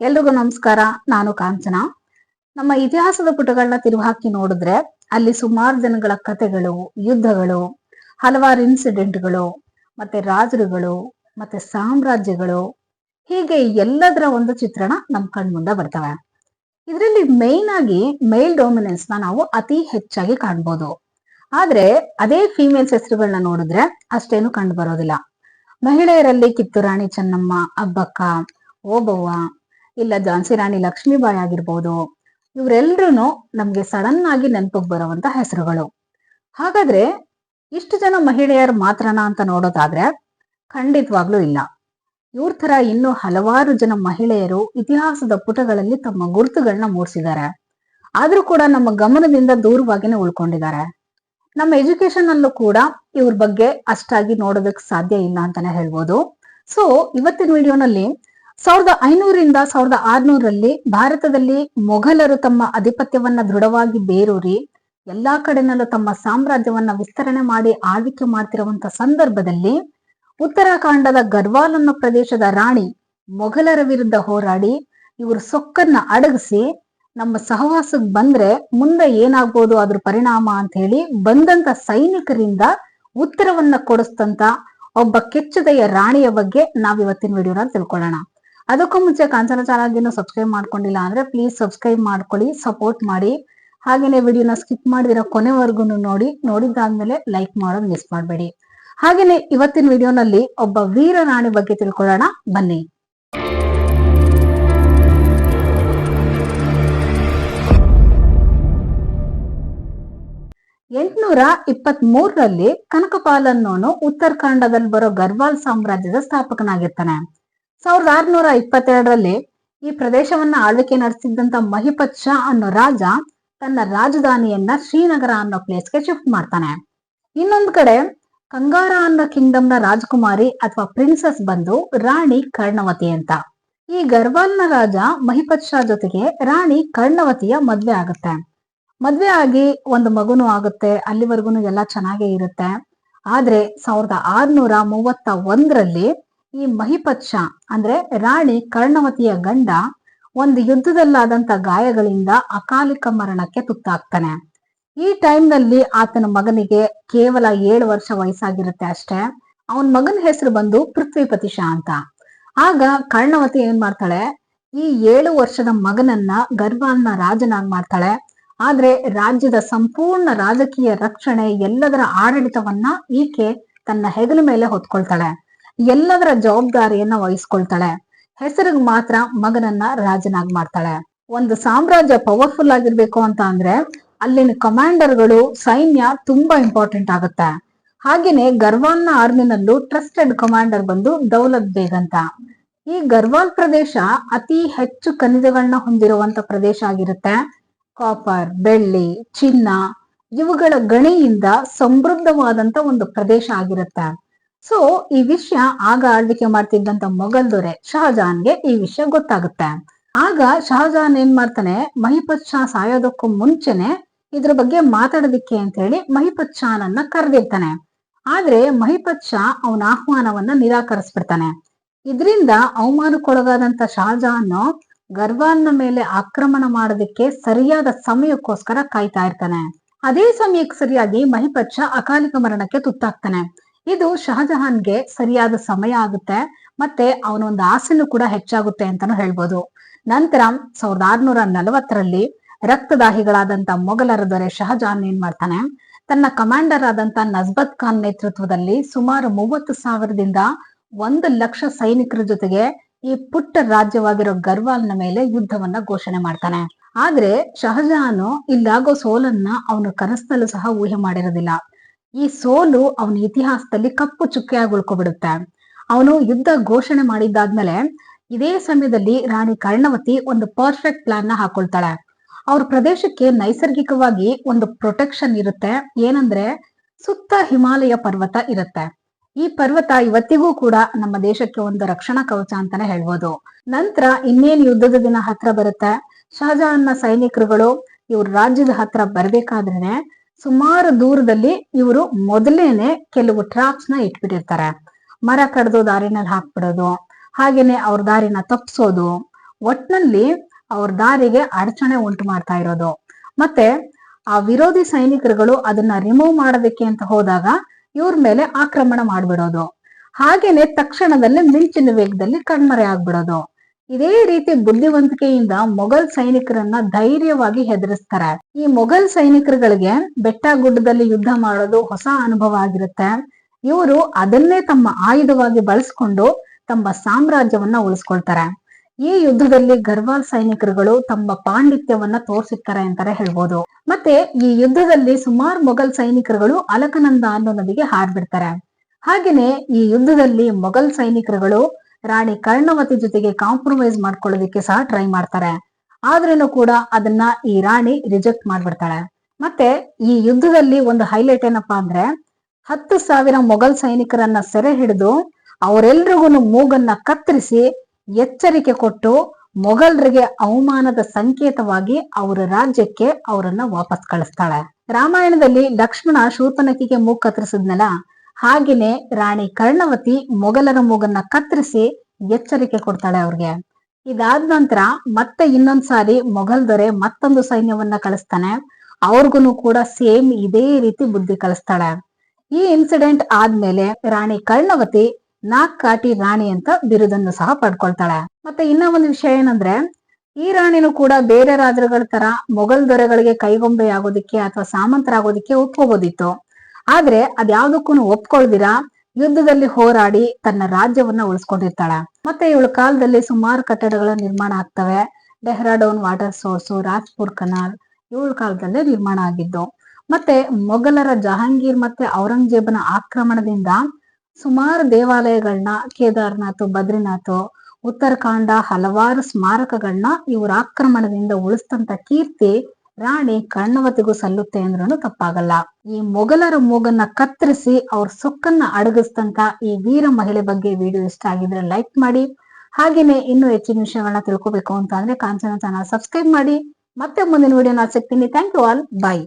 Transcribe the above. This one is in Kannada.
ಎಲ್ರಿಗೂ ನಮಸ್ಕಾರ. ನಾನು ಕಾಂಚನ. ನಮ್ಮ ಇತಿಹಾಸದ ಪುಟಗಳನ್ನ ತಿರುಹಾಕಿ ನೋಡಿದ್ರೆ ಅಲ್ಲಿ ಸುಮಾರು ಜನಗಳ ಕಥೆಗಳು, ಯುದ್ಧಗಳು, ಹಲವಾರು ಇನ್ಸಿಡೆಂಟ್ಗಳು ಮತ್ತೆ ರಾಜರುಗಳು, ಮತ್ತೆ ಸಾಮ್ರಾಜ್ಯಗಳು, ಹೀಗೆ ಎಲ್ಲದರ ಒಂದು ಚಿತ್ರಣ ನಮ್ ಕಣ್ಮುಂದೆ ಬರ್ತವೆ. ಇದರಲ್ಲಿ ಮೇನ್ ಆಗಿ ಮೇಲ್ ಡೊಮಿನೆನ್ಸ್ನ ನಾವು ಅತಿ ಹೆಚ್ಚಾಗಿ ಕಾಣ್ಬೋದು. ಆದ್ರೆ ಅದೇ ಫೀಮೇಲ್ಸ್ ಹೆಸರುಗಳನ್ನ ನೋಡಿದ್ರೆ ಅಷ್ಟೇನು ಕಂಡು ಬರೋದಿಲ್ಲ. ಮಹಿಳೆಯರಲ್ಲಿ ಕಿತ್ತೂರಾಣಿ ಚೆನ್ನಮ್ಮ, ಅಬ್ಬಕ್ಕ, ಓಬವ್ವ ಇಲ್ಲ ಝಾನ್ಸಿ ರಾಣಿ ಲಕ್ಷ್ಮೀಬಾಯಿ ಆಗಿರ್ಬೋದು ಇವರೆಲ್ಲರೂ ನಮ್ಗೆ ಸಡನ್ ಆಗಿ ನೆನಪಿಗೆ ಬರುವಂತ ಹೆಸರುಗಳು. ಹಾಗಾದ್ರೆ ಇಷ್ಟು ಜನ ಮಹಿಳೆಯರು ಮಾತ್ರನಾ ಅಂತ ನೋಡೋದಾದ್ರೆ ಖಂಡಿತವಾಗ್ಲೂ ಇಲ್ಲ. ಇವ್ರ ತರ ಇನ್ನೂ ಹಲವಾರು ಜನ ಮಹಿಳೆಯರು ಇತಿಹಾಸದ ಪುಟಗಳಲ್ಲಿ ತಮ್ಮ ಗುರುತುಗಳನ್ನ ಮೂಡಿಸಿದ್ದಾರೆ. ಆದ್ರೂ ಕೂಡ ನಮ್ಮ ಗಮನದಿಂದ ದೂರವಾಗಿನೇ ಉಳ್ಕೊಂಡಿದ್ದಾರೆ. ನಮ್ಮ ಎಜುಕೇಶನ್ ಅಲ್ಲೂ ಕೂಡ ಇವ್ರ ಬಗ್ಗೆ ಅಷ್ಟಾಗಿ ನೋಡೋದಕ್ಕೆ ಸಾಧ್ಯ ಇಲ್ಲ ಅಂತಾನೆ ಹೇಳ್ಬೋದು. ಸೊ ಇವತ್ತಿನ ವಿಡಿಯೋನಲ್ಲಿ ಸಾವಿರದ ಐನೂರಿಂದ ಸಾವಿರದ ಆರ್ನೂರಲ್ಲಿ ಭಾರತದಲ್ಲಿ ಮೊಘಲರು ತಮ್ಮ ಅಧಿಪತ್ಯವನ್ನ ದೃಢವಾಗಿ ಬೇರೂರಿ ಎಲ್ಲಾ ಕಡೆನಲ್ಲೂ ತಮ್ಮ ಸಾಮ್ರಾಜ್ಯವನ್ನ ವಿಸ್ತರಣೆ ಮಾಡಿ ಆಳ್ವಿಕೆ ಮಾಡ್ತಿರುವಂತ ಸಂದರ್ಭದಲ್ಲಿ ಉತ್ತರಾಖಂಡದ ಗರ್ವಾಲ್ ಪ್ರದೇಶದ ರಾಣಿ ಮೊಘಲರ ವಿರುದ್ಧ ಹೋರಾಡಿ ಇವರು ಸೊಕ್ಕನ್ನ ಅಡಗಿಸಿ ನಮ್ಮ ಸಹವಾಸಕ್ಕೆ ಬಂದ್ರೆ ಮುಂದೆ ಏನಾಗ್ಬೋದು ಅದ್ರ ಪರಿಣಾಮ ಅಂತ ಹೇಳಿ ಬಂದಂತ ಸೈನಿಕರಿಂದ ಉತ್ತರವನ್ನ ಕೊಡಿಸ್ತಂತ ಒಬ್ಬ ಕೆಚ್ಚದೆಯ ರಾಣಿಯ ಬಗ್ಗೆ ನಾವ್ ಇವತ್ತಿನ ವಿಡಿಯೋನ ತಿಳ್ಕೊಳ್ಳೋಣ. ಅದಕ್ಕೂ ಮುಂಚೆ ಕಾಂಚನ ಚಾನಲ್ಗಿನ್ನು ಸಬ್ಸ್ಕ್ರೈಬ್ ಮಾಡ್ಕೊಂಡಿಲ್ಲ ಅಂದ್ರೆ ಪ್ಲೀಸ್ ಸಬ್ಸ್ಕ್ರೈಬ್ ಮಾಡ್ಕೊಳ್ಳಿ ಸಪೋರ್ಟ್ ಮಾಡಿ. ಹಾಗೇನೆ ವಿಡಿಯೋನ ಸ್ಕಿಪ್ ಮಾಡಿದಿರೋ ಕೊನೆವರೆಗೂ ನೋಡಿ, ನೋಡಿದ್ದಾದ್ಮೇಲೆ ಲೈಕ್ ಮಾಡೋದು ಮಿಸ್ ಮಾಡಬೇಡಿ. ಹಾಗೇನೆ ಇವತ್ತಿನ ವಿಡಿಯೋನಲ್ಲಿ ಒಬ್ಬ ವೀರ ರಾಣಿ ಬಗ್ಗೆ ತಿಳ್ಕೊಳ್ಳೋಣ, ಬನ್ನಿ. ಎಂಟುನೂರ ಇಪ್ಪತ್ತ್ ಮೂರರಲ್ಲಿ ಕನಕಪಾಲ್ ಅನ್ನೋನು ಉತ್ತರಾಖಂಡದಲ್ಲಿ ಬರೋ ಗರ್ವಾಲ್ ಸಾಮ್ರಾಜ್ಯದ ಸ್ಥಾಪಕನಾಗಿರ್ತಾನೆ. ಸಾವಿರದ ಆರುನೂರ ಇಪ್ಪತ್ತೆರಡರಲ್ಲಿ ಈ ಪ್ರದೇಶವನ್ನ ಆಳ್ವಿಕೆ ನಡೆಸಿದ್ದಂತ ಮಹಿಪತ್ ಶಾ ಅನ್ನೋ ರಾಜ ತನ್ನ ರಾಜಧಾನಿಯನ್ನ ಶ್ರೀನಗರ ಅನ್ನೋ ಪ್ಲೇಸ್ಗೆ ಶಿಫ್ಟ್ ಮಾಡ್ತಾನೆ. ಇನ್ನೊಂದು ಕಡೆ ಕಂಗಾರ ಅನ್ನೋ ಕಿಂಗ್ಡಮ್ನ ರಾಜಕುಮಾರಿ ಅಥವಾ ಪ್ರಿನ್ಸಸ್ ಬಂದು ರಾಣಿ ಕರ್ಣವತಿ ಅಂತ. ಈ ಗರ್ವಾಲ್ನ ರಾಜ ಮಹಿಪತ್ ಶಾ ಜೊತೆಗೆ ರಾಣಿ ಕರ್ಣವತಿಯ ಮದ್ವೆ ಆಗುತ್ತೆ. ಮದ್ವೆ ಆಗಿ ಒಂದು ಮಗುನು ಆಗುತ್ತೆ ಅಲ್ಲಿವರೆಗೂ ಎಲ್ಲ ಚೆನ್ನಾಗೇ ಇರುತ್ತೆ. ಆದ್ರೆ ಸಾವಿರದ ಆರ್ನೂರ ಮೂವತ್ತ ಒಂದರಲ್ಲಿ ಈ ಮಹಿಪತ್ ಶಾ ಅಂದ್ರೆ ರಾಣಿ ಕರ್ಣವತಿಯ ಗಂಡ, ಒಂದು ಯುದ್ಧದಲ್ಲಾದಂತ ಗಾಯಗಳಿಂದ ಅಕಾಲಿಕ ಮರಣಕ್ಕೆ ತುತ್ತಾಗ್ತಾನೆ. ಈ ಟೈಮ್ನಲ್ಲಿ ಆತನ ಮಗನಿಗೆ ಕೇವಲ ಏಳು ವರ್ಷ ವಯಸ್ಸಾಗಿರುತ್ತೆ ಅಷ್ಟೇ. ಅವನ್ ಮಗನ ಹೆಸರು ಬಂದು ಪೃಥ್ವಿಪತಿ ಶಾ ಅಂತ. ಆಗ ಕರ್ಣವತಿ ಏನ್ ಮಾಡ್ತಾಳೆ? ಈ ಏಳು ವರ್ಷದ ಮಗನನ್ನ ಗರ್ಭನ್ನ ರಾಜನಾಗ್ ಮಾಡ್ತಾಳೆ. ಆದ್ರೆ ರಾಜ್ಯದ ಸಂಪೂರ್ಣ ರಾಜಕೀಯ ರಕ್ಷಣೆ ಎಲ್ಲದರ ಆಡಳಿತವನ್ನ ಈಕೆ ತನ್ನ ಹೆಗಲ ಮೇಲೆ ಹೊತ್ಕೊಳ್ತಾಳೆ. ಎಲ್ಲದರ ಜವಾಬ್ದಾರಿಯನ್ನ ವಹಿಸ್ಕೊಳ್ತಾಳೆ. ಹೆಸರಿಗೆ ಮಾತ್ರ ಮಗನನ್ನ ರಾಜನಾಗ್ ಮಾಡ್ತಾಳೆ. ಒಂದು ಸಾಮ್ರಾಜ್ಯ ಪವರ್ಫುಲ್ ಆಗಿರ್ಬೇಕು ಅಂತ ಅಂದ್ರೆ ಅಲ್ಲಿನ ಕಮಾಂಡರ್ಗಳು ಸೈನ್ಯ ತುಂಬಾ ಇಂಪಾರ್ಟೆಂಟ್ ಆಗುತ್ತೆ. ಹಾಗೇನೆ ಗರ್ವಾಲ್ನ ಆರ್ಮಿನಲ್ಲೂ ಟ್ರಸ್ಟೆಡ್ ಕಮಾಂಡರ್ ಬಂದು ದೌಲತ್ ಬೇಗ್ ಅಂತ. ಈ ಗರ್ವಾಲ್ ಪ್ರದೇಶ ಅತಿ ಹೆಚ್ಚು ಖನಿಜಗಳನ್ನ ಹೊಂದಿರುವಂತ ಪ್ರದೇಶ ಆಗಿರುತ್ತೆ. ಕಾಪರ್ ಬೆಳ್ಳಿ, ಚಿನ್ನ ಇವುಗಳ ಗಣಿಯಿಂದ ಸಮೃದ್ಧವಾದಂತ ಒಂದು ಪ್ರದೇಶ ಆಗಿರುತ್ತೆ. ಸೊ ಈ ವಿಷಯ ಆಗ ಆಳ್ವಿಕೆ ಮಾಡ್ತಿದ್ದಂತ ಮೊಘಲ್ ದೊರೆ ಶಹಜಾನ್ಗೆ ಈ ವಿಷಯ ಗೊತ್ತಾಗುತ್ತೆ. ಆಗ ಶಹಜಾನ್ ಏನ್ ಮಾಡ್ತಾನೆ ಮಹಿಪತ್ ಶಾ ಸಾಯೋದಕ್ಕೂ ಮುಂಚೆನೆ ಇದ್ರ ಬಗ್ಗೆ ಮಾತಾಡೋದಿಕ್ಕೆ ಅಂತ ಹೇಳಿ ಮಹಿಪತ್ ಶಾನನ್ನ ಕರೆದಿರ್ತಾನೆ. ಆದ್ರೆ ಮಹಿಪತ್ ಶಾ ಅವನ ಆಹ್ವಾನವನ್ನ ನಿರಾಕರಿಸ್ಬಿಡ್ತಾನೆ. ಇದರಿಂದ ಅವಮಾನಕ್ಕೊಳಗಾದಂತ ಶಹಜಾನ್ ಗರ್ವಾನ್ನ ಮೇಲೆ ಆಕ್ರಮಣ ಮಾಡೋದಕ್ಕೆ ಸರಿಯಾದ ಸಮಯಕ್ಕೋಸ್ಕರ ಕಾಯ್ತಾ ಇರ್ತಾನೆ. ಅದೇ ಸಮಯಕ್ಕೆ ಸರಿಯಾಗಿ ಮಹಿಪತ್ ಶಾ ಅಕಾಲಿಕ ಮರಣಕ್ಕೆ ತುತ್ತಾಗ್ತಾನೆ. ಇದು ಶಹಜಹಾನ್ಗೆ ಸರಿಯಾದ ಸಮಯ ಆಗುತ್ತೆ ಮತ್ತೆ ಅವನೊಂದು ಆಸೆನೂ ಕೂಡ ಹೆಚ್ಚಾಗುತ್ತೆ ಅಂತಾನು ಹೇಳ್ಬೋದು. ನಂತರ ಸಾವಿರದ ಆರ್ನೂರ ನಲವತ್ತರಲ್ಲಿ ರಕ್ತದಾಹಿಗಳಾದಂತ ಮೊಘಲರ ದೊರೆ ಶಹಜಹಾನ್ ಏನ್ ಮಾಡ್ತಾನೆ? ತನ್ನ ಕಮಾಂಡರ್ ಆದಂತ ನಜ್ಬತ್ ಖಾನ್ ನೇತೃತ್ವದಲ್ಲಿ ಸುಮಾರು ಮೂವತ್ತು ಸಾವಿರದಿಂದ ಒಂದು ಲಕ್ಷ ಸೈನಿಕರ ಜೊತೆಗೆ ಈ ಪುಟ್ಟ ರಾಜ್ಯವಾಗಿರೋ ಗರ್ವಾಲ್ನ ಮೇಲೆ ಯುದ್ಧವನ್ನ ಘೋಷಣೆ ಮಾಡ್ತಾನೆ. ಆದ್ರೆ ಶಹಜಹಾನು ಇಲ್ಲಾಗೋ ಸೋಲನ್ನ ಅವನು ಕನಸಿನಲ್ಲೂ ಸಹ ಊಹೆ ಮಾಡಿರೋದಿಲ್ಲ. ಈ ಸೋಲು ಅವನ ಇತಿಹಾಸದಲ್ಲಿ ಕಪ್ಪು ಚುಕ್ಕೆಯಾಗಿ ಉಳ್ಕೊಬಿಡುತ್ತೆ ಅವನು ಯುದ್ಧ ಘೋಷಣೆ ಮಾಡಿದ್ದಾದ್ಮೇಲೆ ಇದೇ ಸಮಯದಲ್ಲಿ ರಾಣಿ ಕರ್ಣವತಿ ಒಂದು ಪರ್ಫೆಕ್ಟ್ ಪ್ಲಾನ್ನ ಹಾಕೊಳ್ತಾಳೆ. ಅವ್ರ ಪ್ರದೇಶಕ್ಕೆ ನೈಸರ್ಗಿಕವಾಗಿ ಒಂದು ಪ್ರೊಟೆಕ್ಷನ್ ಇರುತ್ತೆ. ಏನಂದ್ರೆ ಸುತ್ತ ಹಿಮಾಲಯ ಪರ್ವತ ಇರುತ್ತೆ. ಈ ಪರ್ವತ ಇವತ್ತಿಗೂ ಕೂಡ ನಮ್ಮ ದೇಶಕ್ಕೆ ಒಂದು ರಕ್ಷಣಾ ಕವಚ ಅಂತಾನೆ ಹೇಳ್ಬೋದು. ನಂತರ ಇನ್ನೇನ್ ಯುದ್ಧದ ದಿನ ಹತ್ರ ಬರುತ್ತೆ? ನ ಸೈನಿಕರುಗಳು ಇವ್ರ ರಾಜ್ಯದ ಹತ್ರ ಬರ್ಬೇಕಾದ್ರೇನೆ ಸುಮಾರು ದೂರದಲ್ಲಿ ಇವರು ಮೊದಲೇನೆ ಕೆಲವು ಟ್ರಾಪ್ಸ್ನ ಇಟ್ಬಿಟ್ಟಿರ್ತಾರೆ. ಮರ ಕಡ್ದು ದಾರಿನಲ್ಲಿ ಹಾಕ್ಬಿಡೋದು, ಹಾಗೇನೆ ಅವ್ರ ದಾರಿನ ತಪ್ಸೋದು, ಒಟ್ನಲ್ಲಿ ಅವ್ರ ದಾರಿಗೆ ಅಡಚಣೆ ಉಂಟು ಮಾಡ್ತಾ ಇರೋದು. ಮತ್ತೆ ಆ ವಿರೋಧಿ ಸೈನಿಕರುಗಳು ಅದನ್ನ ರಿಮೂವ್ ಮಾಡೋದಕ್ಕೆ ಅಂತ ಹೋದಾಗ ಇವ್ರ ಮೇಲೆ ಆಕ್ರಮಣ ಮಾಡ್ಬಿಡೋದು. ಹಾಗೇನೆ ತಕ್ಷಣದಲ್ಲಿ ಮಿಂಚಿನ ವೇಗದಲ್ಲಿ ಕಣ್ಮರೆ ಆಗ್ಬಿಡೋದು. ಇದೇ ರೀತಿ ಬುದ್ಧಿವಂತಿಕೆಯಿಂದ ಮೊಘಲ್ ಸೈನಿಕರನ್ನ ಧೈರ್ಯವಾಗಿ ಹೆದರಿಸ್ತಾರೆ. ಈ ಮೊಘಲ್ ಸೈನಿಕರುಗಳಿಗೆ ಬೆಟ್ಟ ಗುಡ್ಡದಲ್ಲಿ ಯುದ್ಧ ಮಾಡೋದು ಹೊಸ ಅನುಭವ ಆಗಿರುತ್ತೆ. ಇವರು ಅದನ್ನೇ ತಮ್ಮ ಆಯುಧವಾಗಿ ಬಳಸ್ಕೊಂಡು ತಮ್ಮ ಸಾಮ್ರಾಜ್ಯವನ್ನ ಉಳಿಸ್ಕೊಳ್ತಾರೆ. ಈ ಯುದ್ಧದಲ್ಲಿ ಗರ್ವಾಲ್ ಸೈನಿಕರುಗಳು ತಮ್ಮ ಪಾಂಡಿತ್ಯವನ್ನ ತೋರಿಸುತ್ತಾರೆ ಅಂತಾರೆ ಹೇಳ್ಬೋದು. ಮತ್ತೆ ಈ ಯುದ್ಧದಲ್ಲಿ ಸುಮಾರು ಮೊಘಲ್ ಸೈನಿಕರುಗಳು ಅಲಕನಂದ ಅನ್ನೋ ನದಿಗೆ ಹಾರ್ಬಿಡ್ತಾರೆ. ಹಾಗೇನೆ ಈ ಯುದ್ಧದಲ್ಲಿ ಮೊಘಲ್ ಸೈನಿಕರುಗಳು ರಾಣಿ ಕರ್ಣವತಿ ಜೊತೆಗೆ ಕಾಂಪ್ರಮೈಸ್ ಮಾಡ್ಕೊಳ್ಳೋದಕ್ಕೆ ಸಹ ಟ್ರೈ ಮಾಡ್ತಾರೆ. ಆದ್ರೂ ಕೂಡ ಅದನ್ನ ಈ ರಾಣಿ ರಿಜೆಕ್ಟ್ ಮಾಡ್ಬಿಡ್ತಾಳೆ. ಮತ್ತೆ ಈ ಯುದ್ಧದಲ್ಲಿ ಒಂದು ಹೈಲೈಟ್ ಏನಪ್ಪಾ ಅಂದ್ರೆ, ಹತ್ತು ಸಾವಿರ ಮೊಘಲ್ ಸೈನಿಕರನ್ನ ಸೆರೆ ಹಿಡಿದು ಅವರೆಲ್ರಿಗೂ ಮೂಗನ್ನ ಕತ್ತರಿಸಿ ಎಚ್ಚರಿಕೆ ಕೊಟ್ಟು ಮೊಘಲ್ರಿಗೆ ಅವಮಾನದ ಸಂಕೇತವಾಗಿ ಅವರ ರಾಜ್ಯಕ್ಕೆ ಅವರನ್ನ ವಾಪಸ್ ಕಳಿಸ್ತಾಳೆ. ರಾಮಾಯಣದಲ್ಲಿ ಲಕ್ಷ್ಮಣ ಶೂತನಕಿಗೆ ಮೂಗ್ ಕತ್ತರಿಸಿದ್ನಲ್ಲ ಹಾಗೇನೆ ರಾಣಿ ಕರ್ಣವತಿ ಮೊಘಲರ ಮೂಗನ್ನ ಕತ್ತರಿಸಿ ಎಚ್ಚರಿಕೆ ಕೊಡ್ತಾಳೆ ಅವ್ರಿಗೆ. ಇದಾದ ನಂತರ ಮತ್ತೆ ಇನ್ನೊಂದ್ ಸಾರಿ ಮೊಘಲ್ ದೊರೆ ಮತ್ತೊಂದು ಸೈನ್ಯವನ್ನ ಕಳಿಸ್ತಾನೆ. ಅವ್ರಿಗೂ ಕೂಡ ಸೇಮ್ ಇದೇ ರೀತಿ ಬುದ್ಧಿ ಕಳಿಸ್ತಾಳೆ ಈ ಇನ್ಸಿಡೆಂಟ್ ಆದ್ಮೇಲೆ ರಾಣಿ ಕರ್ಣವತಿ ನಾಕ್ ಕಾಟಿ ರಾಣಿ ಅಂತ ಬಿರುದನ್ನು ಸಹ ಪಡ್ಕೊಳ್ತಾಳೆ. ಮತ್ತೆ ಇನ್ನ ಒಂದು ವಿಷಯ ಏನಂದ್ರೆ, ಈ ರಾಣಿನೂ ಕೂಡ ಬೇರೆ ರಾಜರುಗಳ ತರ ಮೊಘಲ್ ದೊರೆಗಳಿಗೆ ಕೈಗೊಂಬೆ ಆಗೋದಿಕ್ಕೆ ಅಥವಾ ಸಾಮಂತರಾಗೋದಿಕ್ಕೆ ಒಪ್ಕೋಬೋದಿತ್ತು. ಆದ್ರೆ ಅದ್ಯಾವ್ದಕ್ಕೂ ಒಪ್ಕೊಳ್ದಿರಾ? ಯುದ್ಧದಲ್ಲಿ ಹೋರಾಡಿ ತನ್ನ ರಾಜ್ಯವನ್ನ ಉಳಿಸ್ಕೊಂಡಿರ್ತಾಳ. ಮತ್ತೆ ಇವಳ ಕಾಲದಲ್ಲಿ ಸುಮಾರು ಕಟ್ಟಡಗಳ ನಿರ್ಮಾಣ ಆಗ್ತವೆ. ಡೆಹ್ರಾಡೋನ್ ವಾಟರ್ ಸೋರ್ಸು, ರಾಜ್ಪುರ್ ಕನಾಲ್ ಇವಳ ಕಾಲದಲ್ಲೇ ನಿರ್ಮಾಣ ಆಗಿದ್ದು. ಮತ್ತೆ ಮೊಘಲರ ಜಹಾಂಗೀರ್ ಮತ್ತೆ ಔರಂಗಜೇಬನ ಆಕ್ರಮಣದಿಂದ ಸುಮಾರು ದೇವಾಲಯಗಳನ್ನ ಕೇದಾರ್ನಾಥ್, ಬದ್ರಿನಾಥ್, ಉತ್ತರಾಖಂಡ ಹಲವಾರು ಸ್ಮಾರಕಗಳನ್ನ ಇವರ ಆಕ್ರಮಣದಿಂದ ಉಳಿಸ್ತಂತ ಕೀರ್ತಿ ರಾಣಿ ಕರ್ಣವತಿಗೂ ಸಲ್ಲುತ್ತೆ ಅಂದ್ರೂ ತಪ್ಪಾಗಲ್ಲ. ಈ ಮೊಘಲರ ಮೂಗನ್ನ ಕತ್ತರಿಸಿ ಅವ್ರ ಸೊಕ್ಕನ್ನ ಅಡಗಿಸ್ತಂತ ಈ ವೀರ ಮಹಿಳೆ ಬಗ್ಗೆ ವಿಡಿಯೋ ಇಷ್ಟ ಆಗಿದ್ರೆ ಲೈಕ್ ಮಾಡಿ. ಹಾಗೇನೆ ಇನ್ನೂ ಹೆಚ್ಚಿನ ವಿಷಯಗಳನ್ನ ತಿಳ್ಕೊಬೇಕು ಅಂತ ಅಂದ್ರೆ ಕಾಂಚನ ಚಾನಲ್ ಸಬ್ಸ್ಕ್ರೈಬ್ ಮಾಡಿ. ಮತ್ತೆ ಮುಂದಿನ ವಿಡಿಯೋನ ಸಿಗ್ತೀನಿ. Thank you all bye